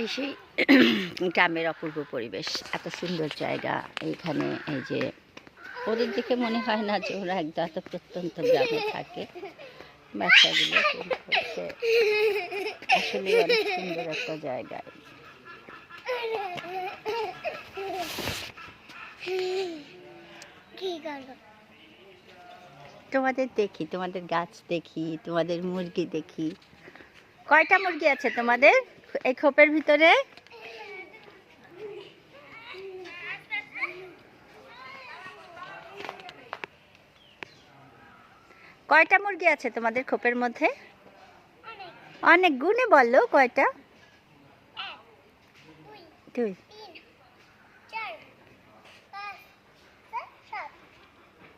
এই সেই গ্রামের অপূর্ব পরিবেশ এত সুন্দর জায়গা। এইখানে এই যে ওদের দিকে মনে হয় না যে ওরা একদম এত প্রত্যন্ত গ্রামে থাকে। বাচ্চাগুলো আসলে অনেক সুন্দর একটা জায়গা তোমাদের দেখি তোমাদের গাছ দেখি তোমাদের মুরগি দেখি। কয়টা মুরগি আছে তোমাদের? এই খোপের ভিতরে? কয়টা মুরগি আছে তোমাদের খোপের মধ্যে? অনেক গুণে বলল কয়টা?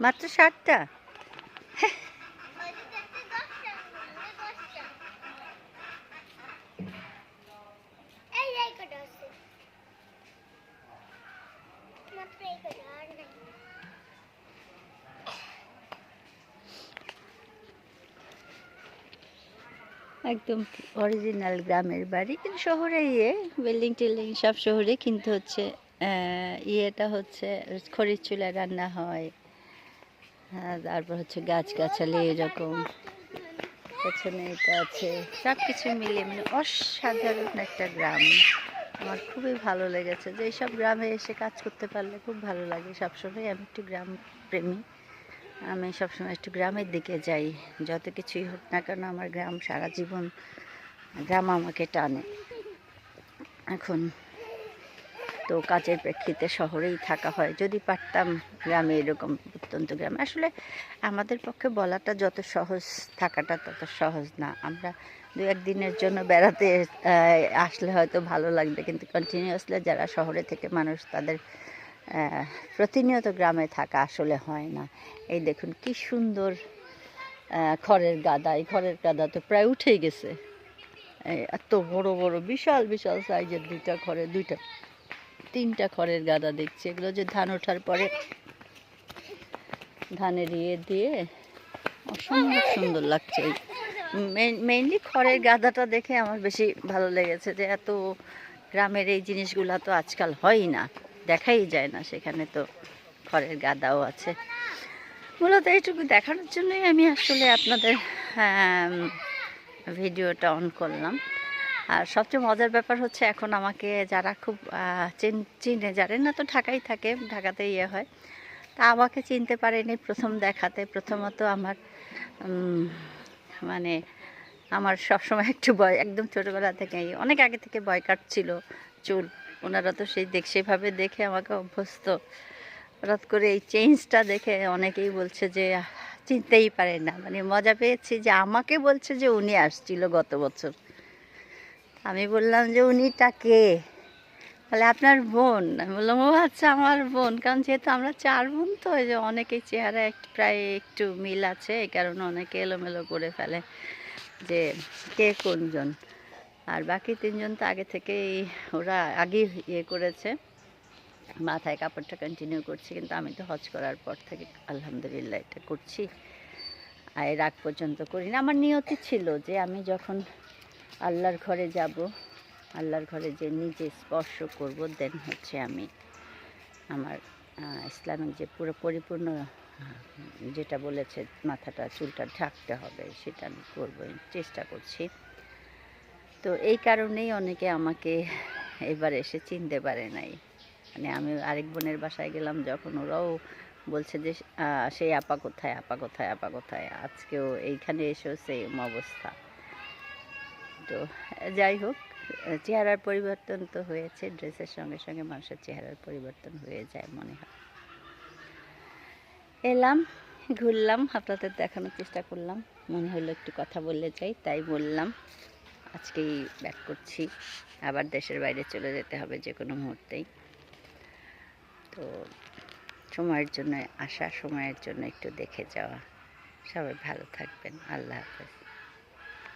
মাত্র ষাটটা ওইদিকে একটা দশটা ওই দশটা এই এই কটা আছে মাত্র এই কটা আর নাই একদম অরিজিনাল গ্রামের বাড়ি কিন্তু শহরে ইয়ে বিল্ডিং টিল্ডিং সব শহরে কিন্তু হচ্ছে ইয়েটা হচ্ছে খড়ির চুলায় রান্না হয়। হ্যাঁ, তারপর হচ্ছে গাছগাছালি এরকম। পেছনে এটা আছে সব কিছু মিলিয়ে মানে অসাধারণ একটা গ্রাম। আমার খুবই ভালো লেগেছে যে এইসব গ্রামে এসে কাজ করতে পারলে খুব ভালো লাগে। সবসময় আমি একটু গ্রাম প্রেমী। আমি সবসময় একটু গ্রামের দিকে যাই। যত কিছুই হোক না কেন আমার গ্রাম সারা জীবন, গ্রাম আমাকে টানে। এখন তো কাজের প্রেক্ষিতে শহরেই থাকা হয়। যদি পারতাম গ্রামে এরকম প্রত্যন্ত গ্রামে। আসলে আমাদের পক্ষে বলাটা যত সহজ, থাকাটা তত সহজ না। আমরা দু একদিনের জন্য বেড়াতে আসলে হয়তো ভালো লাগবে। কিন্তু কন্টিনিউয়াসলি যারা শহরে থেকে মানুষ, তাদের প্রতিনিয়ত গ্রামে থাকা আসলে হয় না। এই দেখুন কি সুন্দর খড়ের গাদা। এই খড়ের গাদা তো প্রায় উঠেই গেছে। এত বড় বড়, বিশাল বিশাল সাইজের দুইটা খড়ে, দুইটা, তিনটা খড়ের গাদা দেখছি। এগুলো যে ধান ওঠার পরে ধানের ইয়ে দিয়ে অসম্ভব সুন্দর লাগছে। মেইনলি খড়ের গাদাটা দেখে আমার বেশি ভালো লেগেছে যে এত গ্রামের এই জিনিসগুলো তো আজকাল হয়ই না। দেখাই যায় না, সেখানে তো খড়ের গাদাও আছে। মূলত এইটুকু দেখানোর জন্যই আমি আসলে আপনাদের ভিডিওটা অন করলাম। আর সবচেয়ে মজার ব্যাপার হচ্ছে এখন আমাকে যারা খুব চিন- জানেন না তো ঢাকাই থাকে ঢাকাতে ইয়ে হয়, তা আমাকে চিনতে পারেনি প্রথম দেখাতে। প্রথমত আমার মানে আমার সবসময় একটু ভয়, একদম ছোটোবেলা থেকেই, অনেক আগে থেকে ভয় কাটছিল চুল। ওনারা তো সেই দেখ, সেভাবে দেখে আমাকে অভ্যস্ত। হঠাৎ করে এই চেঞ্জটা দেখে অনেকেই বলছে যে চিনতেই পারে না। মানে মজা পেয়েছি যে আমাকে বলছে যে উনি আসছিল গত বছর। আমি বললাম যে, উনিটা কে? তাহলে আপনার বোন। আমি বললাম, ও আচ্ছা আমার বোন। কারণ যেহেতু আমরা চার বোন তো, এই যে অনেকেই চেহারা প্রায় একটু মিল আছে, এই কারণে অনেকে এলোমেলো করে ফেলে যে কে কোনজন। আর বাকি তিনজন তো আগে থেকেই ওরা আগেই ইয়ে করেছে। মাথায় কাপড়টা কন্টিনিউ করছি, কিন্তু আমি তো হজ করার পর থেকে আলহামদুলিল্লাহ এটা করছি। আর এর আগ পর্যন্ত করি না আমার নিয়তি ছিল যে আমি যখন আল্লাহর ঘরে যাব, আল্লাহর ঘরে যে নিজে স্পর্শ করব দেন হচ্ছে আমি আমার ইসলামিক যে পুরো পরিপূর্ণ যেটা বলেছে মাথাটা, চুলটা ঢাকতে হবে, সেটা আমি করব চেষ্টা করছি। তো এই কারণেই অনেকে আমাকে এবার এসে চিনতে পারে নাই। মানে আমি আরেক বোনের বাসায় গেলাম যখন ওরাও বলছে যে সেই আপা কোথায় আপা কোথায় আপা কোথায়? আজকেও এইখানে এসেও সেম অবস্থা। তো যাই হোক, চেহারার পরিবর্তন তো হয়েছে, ড্রেসের সঙ্গে সঙ্গে মানুষের চেহারার পরিবর্তন হয়ে যায় মনে হয়। এলাম, ঘুরলাম, আপনাদের দেখানোর চেষ্টা করলাম। মনে হলো একটু কথা বললে যাই, তাই বললাম। আজকেই ব্যাক করছি। আবার দেশের বাইরে চলে যেতে হবে যে কোনো মুহূর্তেই। তো সময়ের জন্য আসা, সময়ের জন্য একটু দেখে যাওয়া। সবাই ভালো থাকবেন। আল্লাহ হাফেজ।